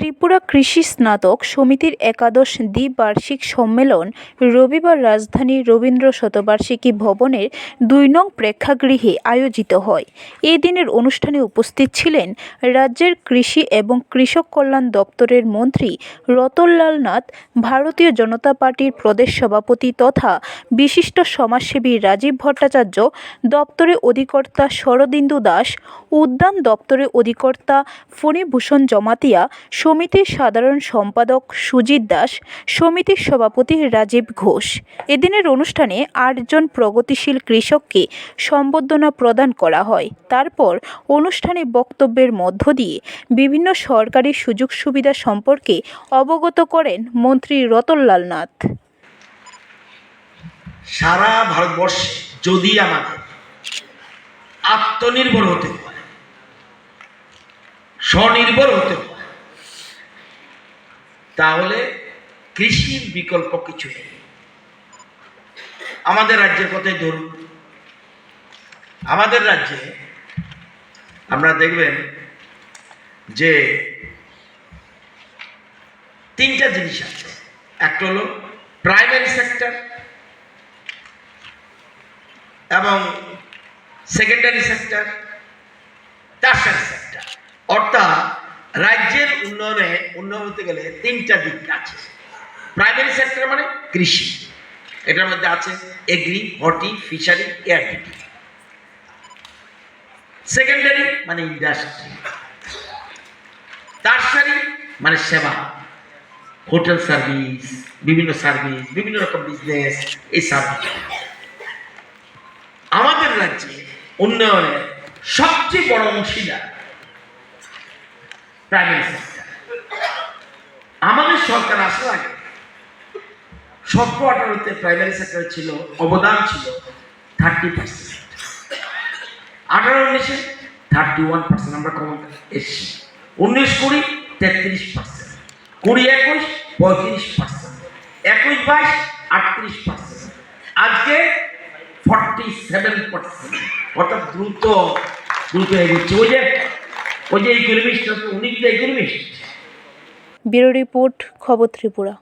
ত্রিপুরা কৃষি স্নাতক সমিতির একাদশ দ্বিবার্ষিক সম্মেলন রবিবার রাজধানীর রবীন্দ্র শতবার্ষিকী ভবনের দুই নং প্রেক্ষাগৃহে আয়োজিত হয়। এই দিনের অনুষ্ঠানে উপস্থিত ছিলেন রাজ্যের কৃষি এবং কৃষক কল্যাণ দপ্তরের মন্ত্রী রতনলাল নাথ, ভারতীয় জনতা পার্টির প্রদেশ সভাপতি তথা বিশিষ্ট সমাজসেবী রাজীব ভট্টাচার্য, দপ্তরের অধিকর্তা শরদিন্দু দাস, উদ্যান দপ্তরের অধিকর্তা ফণীভূষণ জমাতিয়া সমিতির সাধারণ সম্পাদক সুজিত দাস, সমিতির সভাপতি রাজীব ঘোষ। এদিনের অনুষ্ঠানে আটজন প্রগতিশীল কৃষককে সম্বর্ধনা প্রদান করা হয়। তারপর অনুষ্ঠানে বক্তব্যের মধ্য দিয়ে বিভিন্ন সরকারি সুযোগ সুবিধা সম্পর্কে অবগত করেন মন্ত্রী রতনলাল নাথ। সারা ভারতবর্ষে যদি আমাদের আত্মনির্ভর হতে স্বনির্ভর হতে তাহলে কৃষির বিকল্প কিছু নেই। আমাদের রাজ্যের কথাই ধরুন? আমাদের রাজ্যে আমরা দেখবেন যে তিনটা জিনিস আছে। একটা হলো প্রাইমারি সেক্টর এবং সেকেন্ডারি সেক্টর টার্সারি সেক্টর অর্থাৎ রাজ্যের উন্নয়নে উন্নয়ন হতে গেলে তিনটা দিক আছে। প্রাইমারি সেক্টর মানে কৃষি। এটার মধ্যে আছে এগ্রি হর্টি ফিশারি এয়ারবিটি সেকেন্ডারি মানে ইন্ডাস্ট্রি টার্সারি মানে সেবা। হোটেল সার্ভিস বিভিন্ন সার্ভিস বিভিন্ন রকম বিজনেস এই সার্ভিস আমাদের রাজ্যে উন্নয়নের সবচেয়ে বড় অংশীদার প্রাইমারি সেক্টর আমাদের সরকার আসার আগে সতেরো আঠারোতে প্রাইমারি সেক্টর ছিল, অবদান ছিল থার্টি পার্সেন্ট আঠারো উনিশে থার্টি ওয়ান পার্সেন্ট আমরা ক্ষমতা এসেছি। উনিশ কুড়ি, তেত্রিশ পার্সেন্ট কুড়ি একুশ, পঁয়ত্রিশ পার্সেন্ট একুশ বাইশ, আটত্রিশ পার্সেন্ট আজকে ফর্টি সেভেন পার্সেন্ট অর্থাৎ দ্রুত দ্রুত এগোচ্ছে। ওই যে ওই যে ইকোনমিস্ট উনি কিন্তু ইকোনমিস্ট ব্যুরো রিপোর্ট খবর ত্রিপুরা।